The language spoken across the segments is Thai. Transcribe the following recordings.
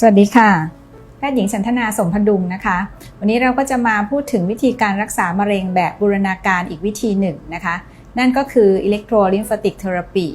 สวัสดีค่ะ แพทย์หญิงสันทนาสมพดุงนะคะ วันนี้เราก็จะมาพูดถึงวิธีการรักษามะเร็งแบบบูรณาการอีกวิธีหนึ่งนะคะ นั่นก็คืออิเล็กโทรลิมฟติกเทอราปี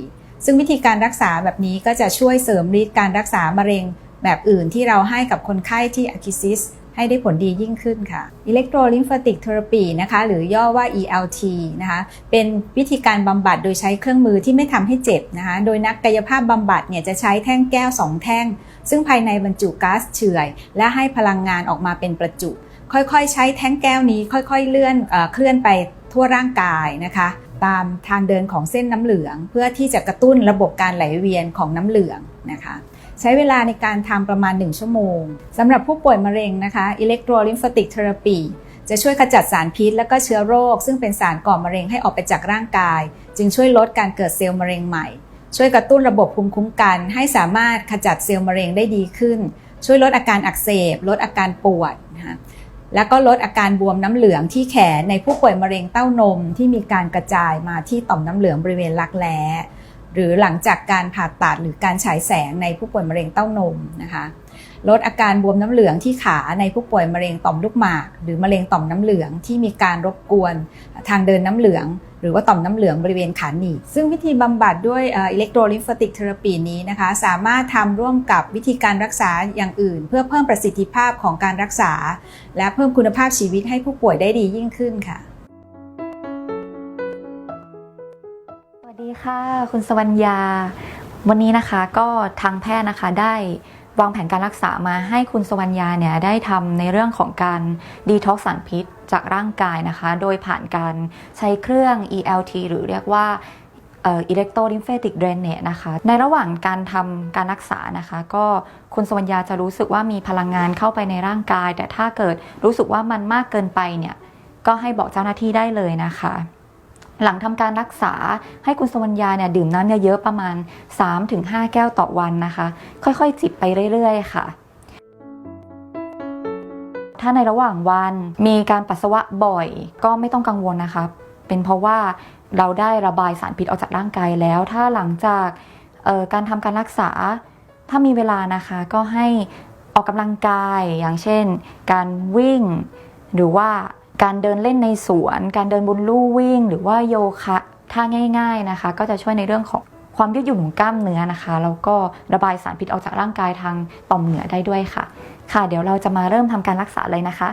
ซึ่งวิธีการรักษาแบบนี้ก็จะช่วยเสริมฤทธิ์การรักษามะเร็งแบบอื่นที่เราให้กับคนไข้ที่อะคิซิส ให้ได้ผลดียิ่งขึ้นค่ะ electrolymphatic therapy นะคะหรือย่อว่า ELT นะคะเป็นวิธีการบำบัดโดยใช้เครื่องมือที่ไม่ทำให้เจ็บนะคะโดยนักกายภาพบำบัดเนี่ยจะใช้แท่งแก้ว 2 แท่ง ซึ่งภายในบรรจุก๊าซเฉื่อย และให้พลังงานออกมาเป็นประจุ ค่อยๆ ใช้แท่งแก้วนี้ค่อยๆเลื่อนเอเคลื่อนไปทั่วร่างกายนะคะ ตามทางเดินของเส้นน้ำเหลือง เพื่อที่จะกระตุ้นระบบการไหลเวียนของน้ำเหลืองนะคะ ใช้เวลาในการทำประมาณ 1 ชั่วโมงสำหรับผู้ป่วยมะเร็งนะคะ electrolymphatic therapy จะช่วยขจัดสารพิษและก็เชื้อโรค ซึ่งเป็นสารก่อมะเร็งให้ออกไปจากร่างกาย จึงช่วยลดการเกิดเซลล์มะเร็งใหม่ ช่วยกระตุ้นระบบภูมิคุ้มกัน ให้สามารถขจัดเซลล์มะเร็งได้ดีขึ้น ช่วยลดอาการอักเสบ ลดอาการปวดนะคะแล้วก็ลดอาการบวมน้ำเหลืองที่แขนในผู้ป่วยมะเร็งเต้านมที่มีการกระจายมาที่ต่อมน้ำเหลืองบริเวณรักแร้ หรือหลังจากการผ่าตัดหรือการฉายแสงในผู้ป่วยมะเร็งเต้านมนะคะลดอาการบวมน้ำเหลืองที่ขาในผู้ป่วยมะเร็งต่อมลูกหมาก หรือมะเร็งต่อมน้ำเหลืองที่มีการรบกวนทางเดินน้ำเหลือง หรือว่าต่อมน้ำเหลืองบริเวณขาหนีบซึ่งวิธีบำบัดด้วยอิเล็กโทรลิมฟติกเทอราปีนี้นะคะ สามารถทำร่วมกับวิธีการรักษาอย่างอื่น เพื่อเพิ่มประสิทธิภาพของการรักษา และเพิ่มคุณภาพชีวิตให้ผู้ป่วยได้ดียิ่งขึ้นค่ะ ค่ะ คุณสวรรญาวันนี้นะคะก็ทางแพทย์นะคะได้วางแผนการรักษามาให้คุณสวรรญาเนี่ยได้ทำในเรื่องของการดีท็อกสารพิษจากร่างกายนะคะ โดยผ่านการใช้เครื่อง ELT หรือเรียกว่าอ่อ electrolymphatic drainage นะคะ ในระหว่างการทำการรักษานะคะ ก็คุณสวรรญาจะรู้สึกว่ามีพลังงานเข้าไปในร่างกาย แต่ถ้าเกิดรู้สึกว่ามันมากเกินไปเนี่ย ก็ให้บอกเจ้าหน้าที่ได้เลยนะคะ หลังทำการรักษาให้คุณสวรรญาเนี่ยดื่มน้ำเยอะๆประมาณ 3-5 แก้วต่อวันนะคะ ค่อยๆ จิบไปเรื่อยๆ ค่ะ ถ้าในระหว่างวันมีการปัสสาวะบ่อยก็ไม่ต้องกังวลนะคะเป็นเพราะว่าเราได้ระบายสารพิษออกจากร่างกายแล้ว ถ้าหลังจากออการทำการรักษา ถ้ามีเวลานะคะก็ให้ออกกำลังกายอย่างเช่น การวิ่งหรือว่า การเดินเล่นในสวน การเดินบนลู่วิ่ง หรือว่าโยคะท่าง่าย ๆนะคะ ก็จะช่วยในเรื่องของความยืดหยุ่นของกล้ามเนื้อนะคะแล้วก็ระบายสารพิษออกจากร่างกายทางต่อมเหนือได้ด้วยค่ะ ค่ะ เดี๋ยวเราจะมาเริ่มทำการรักษาเลยนะคะ